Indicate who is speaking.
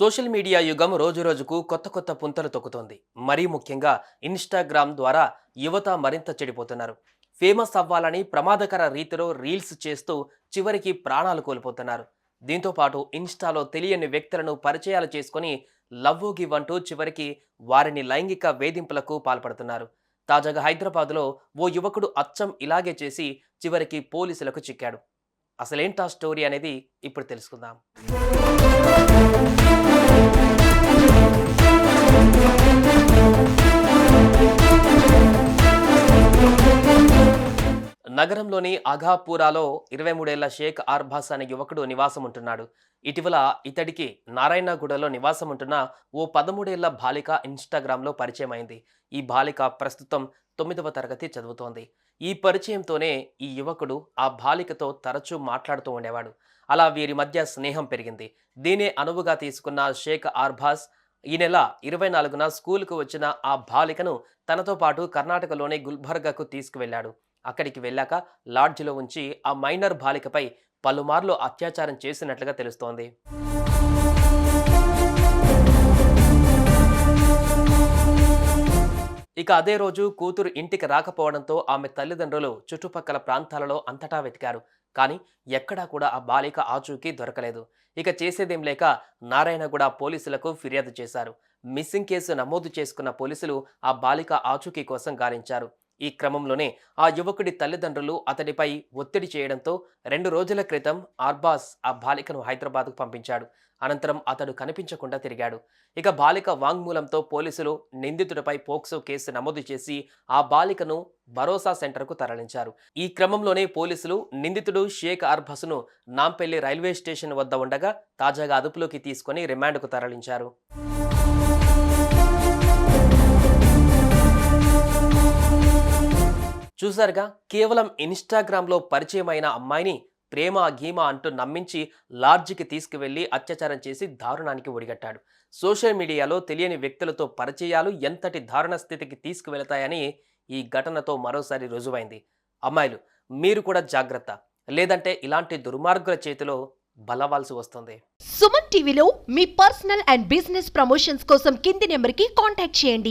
Speaker 1: Social media యుగం రోజురోజుకు కొత్త కొత్త పుంతలు తొక్కుతోంది. మరీ ముఖ్యంగా ఇన్స్టాగ్రామ్ ద్వారా యువత మరింత చెడిపోతున్నారు. ఫేమస్ అవ్వాలని ప్రమాదకర రీతిలో రీల్స్ చేస్తూ చివరికి ప్రాణాలు కోల్పోతున్నారు. దీంతో పాటు ఇన్స్టాలో తెలియని వ్యక్తులను పరిచయాలు చేసుకొని లవ్ గివ్ అంటూ చివరికి వారిని లైంగిక వేధింపులకు పాల్పడుతున్నారు. తాజాగా హైదరాబాద్లో ఓ యువకుడు అచ్చం ఇలాగే చేసి చివరికి పోలీసులకు చిక్కాడు. అసలేంటా స్టోరీ అనేది ఇప్పుడు తెలుసుకుందాం. నగరంలోని అఘాపూరాలో ఇరవై మూడేళ్ళ షేక్ ఆర్భాస్ అనే యువకుడు నివాసం ఉంటున్నాడు ఇటీవల ఇతడికి నారాయణగూడలో నివాసం ఉంటున్న ఓ పదమూడేళ్ళ బాలిక ఇన్స్టాగ్రామ్లో పరిచయం అయింది ఈ బాలిక ప్రస్తుతం తొమ్మిదవ తరగతి చదువుతోంది. ఈ పరిచయంతోనే ఈ యువకుడు ఆ బాలికతో తరచూ మాట్లాడుతూ ఉండేవాడు. అలా వీరి మధ్య స్నేహం పెరిగింది. దీనే అనువుగా తీసుకున్న షేక్ ఆర్భాస్ ఈ నెల ఇరవై నాలుగున స్కూల్కు వచ్చిన ఆ బాలికను తనతో పాటు కర్ణాటకలోని గుల్బర్గాకు తీసుకువెళ్ళాడు. అక్కడికి వెళ్ళాక లాడ్జిలో ఉంచి ఆ మైనర్ బాలికపై పలుమార్లు అత్యాచారం చేసినట్లుగా తెలుస్తోంది. ఇక అదే రోజు కూతురు ఇంటికి రాకపోవడంతో ఆమె తల్లిదండ్రులు చుట్టుపక్కల ప్రాంతాలలో అంతటా వెతికారు. కానీ ఎక్కడా కూడా ఆ బాలిక ఆచూకీ దొరకలేదు. ఇక చేసేదేం లేక నారాయణగూడ పోలీసులకు ఫిర్యాదు చేశారు. మిస్సింగ్ కేసు నమోదు చేసుకున్న పోలీసులు ఆ బాలిక ఆచూకీ కోసం గాలించారు. ఈ క్రమంలోనే ఆ యువకుడి తల్లిదండ్రులు అతడిపై ఒత్తిడి చేయడంతో రెండు రోజుల క్రితం ఆర్బాస్ ఆ బాలికను హైదరాబాద్కు పంపించాడు. అనంతరం అతడు కనిపించకుండా తిరిగాడు. ఇక బాలిక వాంగ్మూలంతో పోలీసులు నిందితుడిపై పోక్సో కేసు నమోదు చేసి ఆ బాలికను భరోసా సెంటర్కు తరలించారు. ఈ క్రమంలోనే పోలీసులు నిందితుడు షేక్ అర్బస్ను నాంపల్లి రైల్వే స్టేషన్ వద్ద ఉండగా తాజాగా అదుపులోకి తీసుకొని రిమాండ్కు తరలించారు. చూసారుగా కేవలం ఇన్స్టాగ్రామ్లో పరిచయమైన అమ్మాయిని ప్రేమ గీమ అంటూ నమ్మించి లార్జ్కి తీసుకువెళ్ళి అత్యాచారం చేసి దారుణానికి ఒడిగట్టాడు. సోషల్ మీడియాలో తెలియని వ్యక్తులతో పరిచయాలు ఎంతటి దారుణ స్థితికి తీసుకువెళతాయని ఈ ఘటనతో మరోసారి రుజువైంది. అమ్మాయిలు మీరు కూడా జాగ్రత్త. లేదంటే ఇలాంటి దుర్మార్గుల చేతిలో బలవాల్సి వస్తుంది.
Speaker 2: సుమన్ టీవీలో మీ పర్సనల్ అండ్ బిజినెస్ ప్రమోషన్స్ కోసం కింది నెంబర్కి కాంటాక్ట్ చేయండి.